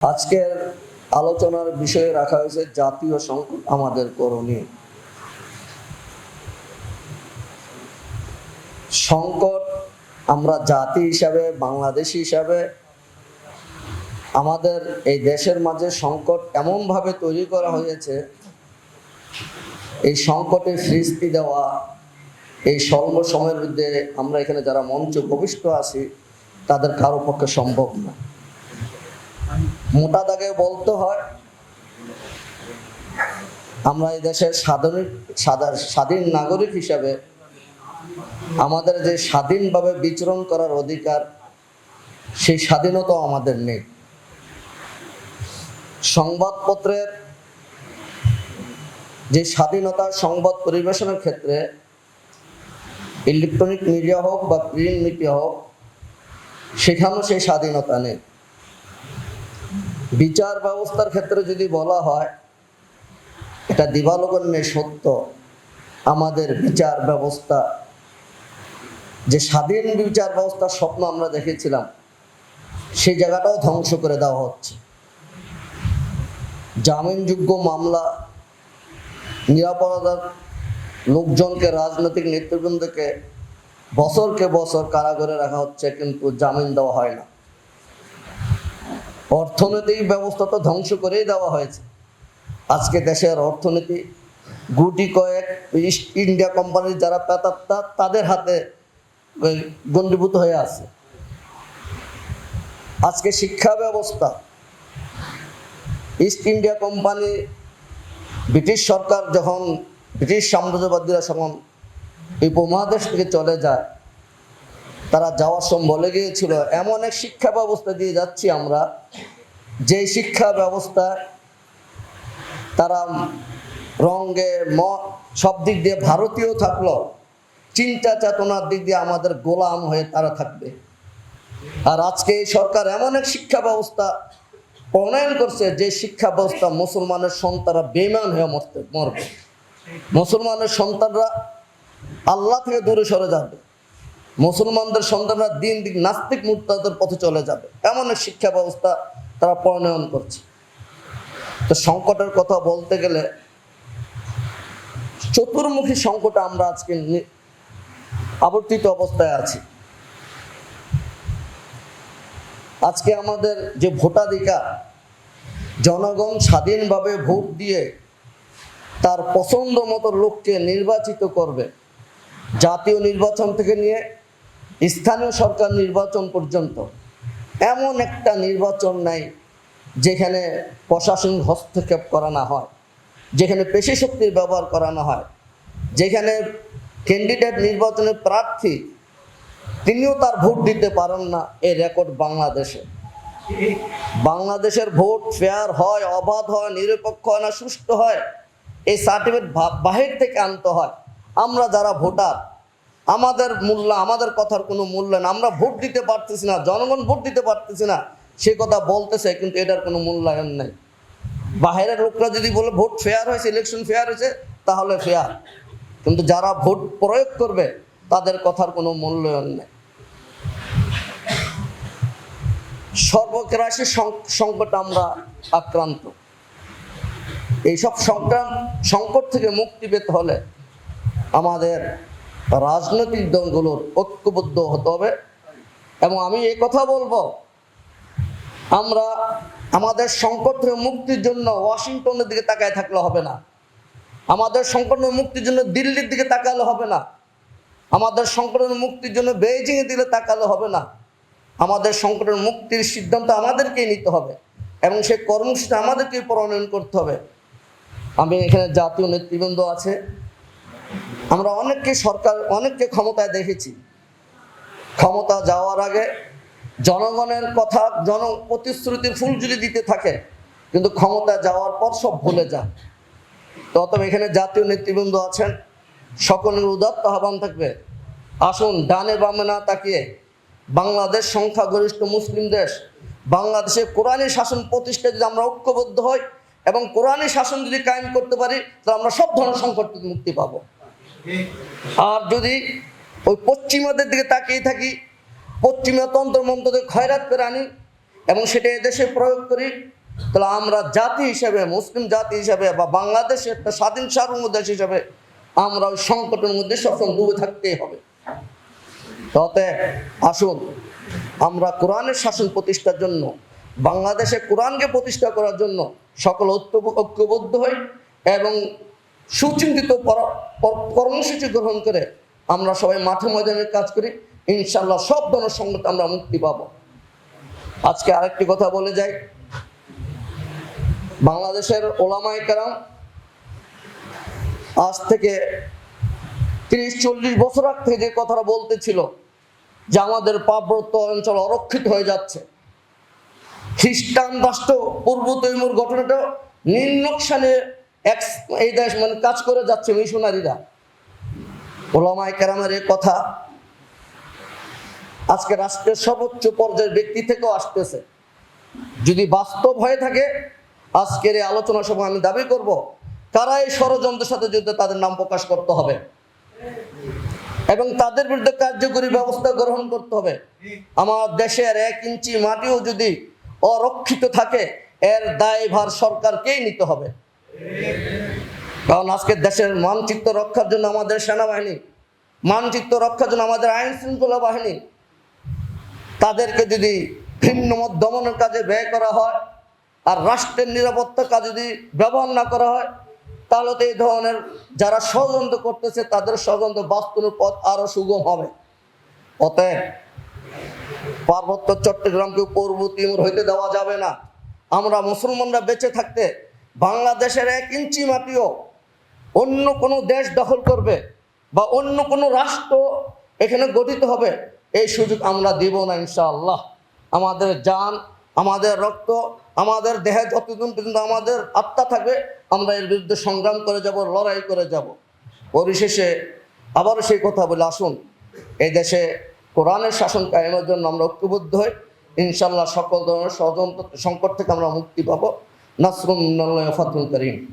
আজকের আলোচনার বিষয়ে রাখা হয়েছে জাতীয় সংকট আমাদের করণীয়। সংকট আমরা জাতি হিসাবে, বাংলাদেশি হিসাবে, আমাদের এই দেশের মাঝে সংকট এমনভাবে তৈরি করা হয়েছে, এই সংকটে সৃষ্টি দেওয়া, এই স্বল্প সময়ের মধ্যে আমরা এখানে যারা মঞ্চ উপবিষ্ট আছি, তাদের কারও পক্ষে সম্ভব না। মোটা দাগে বলতে হয়, আমরা এই দেশের সাদা- স্বাধীন নাগরিক হিসাবে আমাদের যে স্বাধীনভাবে বিচরণ করার অধিকার, সেই স্বাধীনতা আমাদের নেই। সংবাদপত্রের যে স্বাধীনতা সংবাদ পরিবেশনের ক্ষেত্রে, ইলেকট্রনিক মিডিয়া হোক বা প্রিন্ট মিডিয়া হোক, সেখানেও সেই স্বাধীনতা নেই। বিচার ব্যবস্থার ক্ষেত্রে যদি বলা হয়, এটা দিবালগণ্যে সত্য। আমাদের বিচার ব্যবস্থা, যে স্বাধীন বিচার ব্যবস্থার স্বপ্ন আমরা দেখেছিলাম, সেই জায়গাটাও ধ্বংস করে দেওয়া হচ্ছে। জামিনযোগ্য মামলা নিরাপরাধার লোকজনকে, রাজনৈতিক নেতৃবৃন্দকে বছরকে বছর কারাগারে রাখা হচ্ছে, কিন্তু জামিন দেওয়া হয় না। অর্থনৈতিক ব্যবস্থা তো ধ্বংস করেই দেওয়া হয়েছে। আজকে দেশের অর্থনীতি গুটি কয়েক ইস্ট ইন্ডিয়া কোম্পানির যারা পেতাত্তা তাদের হাতে গণ্ডীভূত হয়ে আছে। আজকে শিক্ষা ব্যবস্থা ইস্ট ইন্ডিয়া কোম্পানি ব্রিটিশ সরকার যখন ব্রিটিশ সাম্রাজ্যবাদীরা যখন এই উপমহাদেশ থেকে চলে যায় তারা যাওয়ার সময় বলে গিয়েছিল, এমন এক শিক্ষা ব্যবস্থা দিয়ে যাচ্ছি আমরা। যে শিক্ষা ব্যবস্থা তারা রঙে, ম, সব দিক দিয়ে ভারতীয় থাকল, চিন্তা চেতনার দিক দিয়ে আমাদের গোলাম হয়ে তারা থাকবে। আর আজকে এই সরকার এমন এক শিক্ষা ব্যবস্থা প্রণয়ন করছে, যে শিক্ষা ব্যবস্থা মুসলমানের সন্তানরা বেমান হয়ে মরতে, মরবে। মুসলমানের সন্তানরা আল্লাহ থেকে দূরে সরে যাবে। মুসলমানদের সন্তানরা দিন দিন নাস্তিক মুক্তাদের পথে চলে যাবে। এমন এক শিক্ষা ব্যবস্থা তারা প্রণয়ন করছে। তো সংকটের কথা বলতে গেলে চতুর্মুখী সংকটে আমরা আজকে আবর্তিত অবস্থায় আছি। আজকে আমাদের যে ভোটাধিকার, জনগণ স্বাধীনভাবে ভোট দিয়ে তার পছন্দ মতো লোককে নির্বাচিত করবে, জাতীয় নির্বাচন থেকে নিয়ে স্থানীয় সরকার নির্বাচন পর্যন্ত এমন একটা নির্বাচন নাই যেখানে প্রশাসনিক হস্তক্ষেপ করানো হয়, যেখানে পেশি শক্তির ব্যবহার করানো হয়, যেখানে ক্যান্ডিডেট নির্বাচনের প্রার্থী তিনিও তার ভোট দিতে পারেন না এই রেকর্ড বাংলাদেশে। বাংলাদেশের ভোট ফেয়ার হয়, অবাধ হয়, নিরপেক্ষ হয় না, সুষ্ঠু হয় এই সার্টিফিকেট বাহির থেকে আনতে হয়। আমরা যারা ভোটার আমাদের মূল্য, আমাদের কথার কোনো মূল্য না। আমরা ভোট দিতে পারতেছি না, জনগণ ভোট দিতে পারতেছি না। সে কথা বলতেছে, কিন্তু এটার কোনো মূল্যায়ন নেই। বাইরের লোকরা যদি বলে ভোট ফেয়ার হয়েছে ইলেকশন ফেয়ার হয়েছে, তাহলে ফেয়ার কিন্তু যারা ভোট প্রয়োগ করবে, তাদের কথার কোনো মূল্যায়ন নেই। সর্বগ্রাসী সংকট আমরা আক্রান্ত। এইসব সংগ্রাম সংকট থেকে মুক্তি পেতে হলে আমাদের রাজনৈতিক দলগুলোর ঐক্যবদ্ধ হতে হবে। এবং আমি এই কথা বলব, আমরা আমাদের সংকট মুক্তির জন্য ওয়াশিংটনের দিকে তাকায় থাকলে হবে না। আমাদের সংকট মুক্তির জন্য দিল্লির দিকে তাকালে হবে না। আমাদের সংকটের মুক্তির জন্য বেইজিংয়ে দিলে তাকালে হবে না। আমাদের সংকটের মুক্তির সিদ্ধান্ত আমাদেরকেই নিতে হবে এবং সেই কর্মসূচি আমাদেরকেই প্রণয়ন করতে হবে। আমি এখানে জাতীয় নেতৃবৃন্দ আছে। আমরা অনেককে সরকার, অনেককে ক্ষমতায় দেখেছি। ক্ষমতা যাওয়ার আগে জনগণের কথা, জন প্রতিশ্রুতির ফুল যদি দিতে থাকে, কিন্তু ক্ষমতা যাওয়ার পর সব ভুলে যায় তো অতএব এখানে জাতীয় নেতৃবৃন্দ আছেন, সকলের উদাত্ত আহ্বান থাকবে। আসুন, ডানে বামে না তাকিয়ে বাংলাদেশ সংখ্যাগরিষ্ঠ মুসলিম দেশ, বাংলাদেশে কোরআনী শাসন প্রতিষ্ঠা যদি আমরা ঐক্যবদ্ধ হই এবং কোরআনী শাসন যদি কায়েম করতে পারি, তাহলে আমরা সব ধরনের সংকট থেকে মুক্তি পাবো। আর যদি ওই পশ্চিমাদের দিকে তাকিয়ে থাকি, পশ্চিমা তন্ত্র মন্ত্রদের খয়রাত করে আনি এবং সেটা এদেশে প্রয়োগ করি, তাহলে আমরা জাতি হিসেবে, মুসলিম জাতি হিসেবে বা বাংলাদেশের একটা স্বাধীন সার্বভৌম দেশ হিসেবে আমরা ওই সংকটের মধ্যে সবসময় ডুবে থাকতেই হবে। তাতে আসুন, আমরা কোরআনের শাসন প্রতিষ্ঠার জন্য, বাংলাদেশে কোরআনকে প্রতিষ্ঠা করার জন্য সকল ঐক্য- ঐক্যবদ্ধ হই এবং সুচিন্তিত কর্মসূচি গ্রহণ করে আমরা সবাই মাঠে ময়দানের কাজ করি ইনশাল্লাহ সব ধরনের সংকট আমরা মুক্তি পাবো। আজকে আরেকটি কথা বলে যাই। বাংলাদেশের ওলামাই কারাম আজ থেকে তিরিশ, চল্লিশ বছর আগ থেকে যে কথাটা বলতেছিল যে আমাদের পার্বত্য অঞ্চল অরক্ষিত হয়ে যাচ্ছে। খ্রিস্টান রাষ্ট্র পূর্ব তৈমুর ঘটনাটা নির্নকশানে এক এই দেশ মানে কাজ করে যাচ্ছে মিশনারিরা। ওলামাই কেরামের কথা আজকে রাষ্ট্রের সর্বোচ্চ পর্যায়ের ব্যক্তি থেকেও আসতেছে। যদি বাস্তব হয়ে থাকে, আজকের এই আলোচনা সময় আমি দাবি করব, কারা এই ষড়যন্ত্রের সাথে যুদ্ধে তাদের নাম প্রকাশ করতে হবে? এবং তাদের বিরুদ্ধে কার্যকরী ব্যবস্থা গ্রহণ করতে হবে। আমার দেশের এক ইঞ্চি মাটিও যদি অরক্ষিত থাকে, এর দায়ভার সরকারকেই নিতে হবে। কারণ আজকে দেশের মানচিত্র রক্ষার জন্য আমাদের সেনাবাহিনী, মানচিত্র রক্ষার জন্য আমাদের আইন শৃঙ্খলা বাহিনী, তাদেরকে যদি ভিন্ন মত দমনের কাজে ব্যয় করা হয় আর রাষ্ট্রের নিরাপত্তার কাজে যদি ব্যবহার না করা হয়, তাহলে তো এই ধরনের যারা ষড়যন্ত্র করতেছে, তাদের ষড়যন্ত্র বাস্তবের পথ আরও সুগম হবে। অতএব পার্বত্য চট্টগ্রামকে পূর্ব তিমুর হইতে দেওয়া যাবে না। আমরা মুসলমানরা বেঁচে থাকতে বাংলাদেশের এক ইঞ্চি মাটিও অন্য কোনো দেশ দখল করবে বা অন্য কোনো রাষ্ট্র এখানে গঠিত হবে, এই সুযোগ আমরা দিব না ইনশাআল্লাহ। আমাদের জান, আমাদের রক্ত, আমাদের দেহে যতদিন পর্যন্ত আমাদের আত্মা থাকবে, আমরা এর বিরুদ্ধে সংগ্রাম করে যাব, লড়াই করে যাব। পরিশেষে আবারও সেই কথা বলে আসুন, এই দেশে কোরআনের শাসন কায়েমের জন্য আমরা ঐক্যবদ্ধ হই ইনশাল্লাহ সকল ধরনের ষড়যন্ত্র, সংকট থেকে আমরা মুক্তি পাবো। নাসরুম ফাতুল করিম।